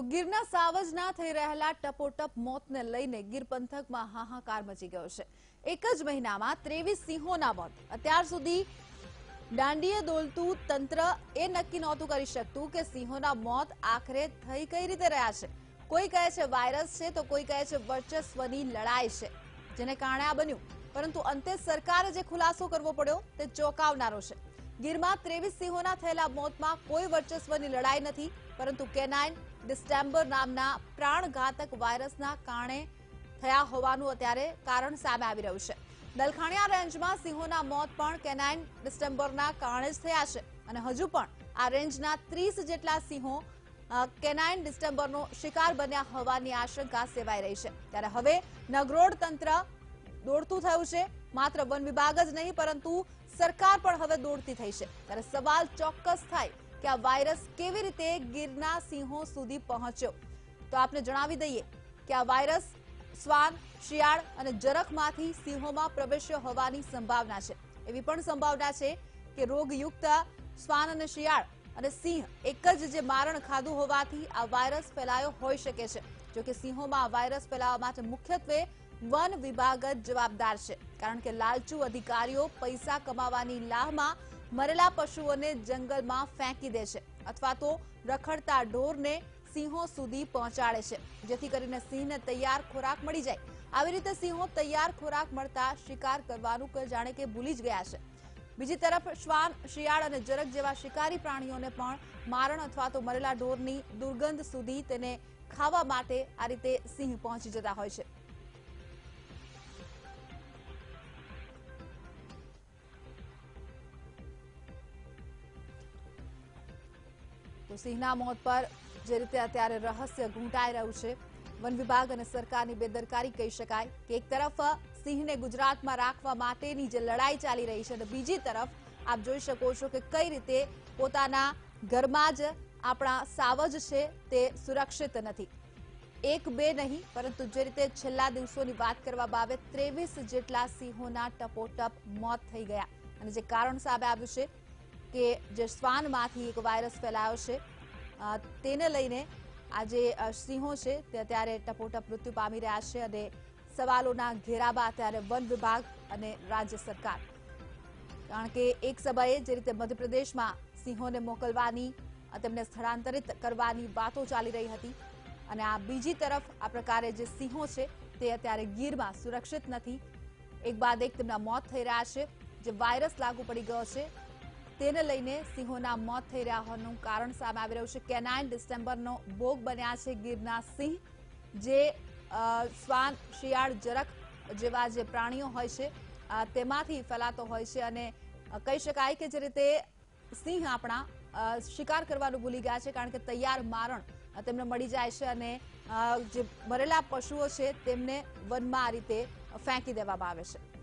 તો ગીરના સાવજના થઈ રહેલા ટપોટપ મોતને લઈને ગીર પંથકમાં હાહાકાર મચી ગયો છે. એક જ મહિનામાં ત્રેવીસ સિંહોના મોત. અત્યાર સુધી દાંડીએ દોલતું તંત્ર એ નક્કી નહોતું કરી શકતું કે સિંહોના મોત આખરે થઈ કઈ રીતે રહ્યા છે. કોઈ કહે છે વાયરસ છે તો કોઈ કહે છે વર્ચસ્વની લડાઈ છે, જેને કારણે આ બન્યું. પરંતુ અંતે સરકારે જે ખુલાસો કરવો પડ્યો તે ચોંકાવનારો છે. ગીરમાં ત્રેવીસ સિંહોના થયેલા મોતમાં કોઈ વર્ચસ્વની લડાઈ નથી, પરંતુ કેનાઇન ડિસ્ટેમ્બર નામના પ્રાણઘાતક વાયરસના કારણે થયા હોવાનું અત્યારે કારણ સામે આવી રહ્યું છે. દલખાણિયા રેન્જમાં સિંહોના મોત પણ કેનાઇન ડિસ્ટેમ્બરના કારણે જ થયા છે અને હજુ પણ આ રેન્જના ત્રીસ જેટલા સિંહો કેનાઇન ડિસ્ટેમ્બરનો શિકાર બન્યા હોવાની આશંકા સેવાઈ રહી છે. ત્યારે હવે નગરોડ તંત્ર દોડતું થયું છે. માત્ર વન વિભાગ જ નહીં, પરંતુ સરકાર પણ હવે દોડતી થઈ છે. ત્યારે સવાલ ચોક્કસ થાય કે આ વાયરસ કેવી રીતે ગીરના સિંહો સુધી પહોંચ્યો? તો આપને જણાવી દઈએ કે આ વાયરસ શ્વાન, શિયાળ અને જરખમાંથી સિંહોમાં પ્રવેશ્યો હોવાની સંભાવના છે. એવી પણ સંભાવના છે કે રોગયુક્ત શ્વાન અને શિયાળ અને સિંહ એક જ જે મારણ ખાધું હોવાથી આ વાયરસ ફેલાયો હોઈ શકે છે. જોકે સિંહોમાં આ વાયરસ ફેલાવા માટે મુખ્યત્વે વન વિભાગ જ જવાબદાર છે. કારણ કે લાલચુ અધિકારીઓ પૈસા કમાવાની લાહમાં મરેલા પશુઓને જંગલમાં ફેંકી દે છે અથવા તો રખડતા ઢોરને સિંહો સુધી પહોંચાડે છે, જેથી કરીને સિંહને તૈયાર ખોરાક મળી જાય. આવી રીતે સિંહો તૈયાર ખોરાક મળતા શિકાર કરવાનું જાણે કે ભૂલી જ ગયા છે. બીજી તરફ શ્વાન, શિયાળ અને જરક જેવા શિકારી પ્રાણીઓને પણ મારણ અથવા તો મરેલા ઢોરની દુર્ગંધ સુધી તેને ખાવા માટે આ રીતે સિંહ પહોંચી જતા હોય છે. તો સિંહના મોત પર જે રીતે અત્યારે રહસ્ય ઘૂંટાઈ રહ્યું છે, વન વિભાગ અને સરકારની બેદરકારી કહી શકાય કે એક તરફ સિંહને ગુજરાતમાં રાખવા માટેની જે લડાઈ ચાલી રહી છે અને બીજી તરફ આપ જોઈ શકો છો કે કઈ રીતે પોતાના ઘરમાં જ આપણા સાવજ છે તે સુરક્ષિત નથી. એક બે નહીં, પરંતુ જે રીતે છેલ્લા દિવસોની વાત કરવામાં આવે, ત્રેવીસ જેટલા સિંહોના ટપોટપ મોત થઈ ગયા. અને જે કારણ સામે આવ્યું છે કે જે શ્વાનમાંથી એક વાયરસ ફેલાયો છે. તેને લઈને આ જે સિંહો છે, તે અત્યારે ટપોટપ મૃત્યુ પામી રહ્યા છે અને સવાલોના ઘેરામાં અત્યારે વન વિભાગ અને રાજ્ય સરકાર. કારણ કે એક સમયે જે રીતે મધ્યપ્રદેશમાં સિંહોને મોકલવાની તેમને સ્થળાંતરિત કરવાની વાતો ચાલી રહી હતી અને આ બીજી તરફ આ પ્રકારે જે સિંહો છે, તે અત્યારે ગીરમાં સુરક્ષિત નથી. એક બાદ એક તેમના મોત થઈ રહ્યા છે. જે વાયરસ લાગુ પડી ગયો છે તેને લઈને સિંહોના મોત થઈ રહ્યા હોવાનું કારણ સામે આવી રહ્યું છે. કેનાઇન ડિસેમ્બરનો ભોગ બન્યા છે ગીરના સિંહ, જે શ્વાન, શિયાળ જરક જેવા જે પ્રાણીઓ હોય છે તેમાંથી ફેલાતો હોય છે અને કહી શકાય કે જે રીતે સિંહ આપણા શિકાર કરવાનું ભૂલી ગયા છે કારણ કે તૈયાર મારણ તેમને મળી જાય છે અને જે મરેલા પશુઓ છે તેમને વનમાં આ રીતે ફેંકી દેવામાં આવે છે.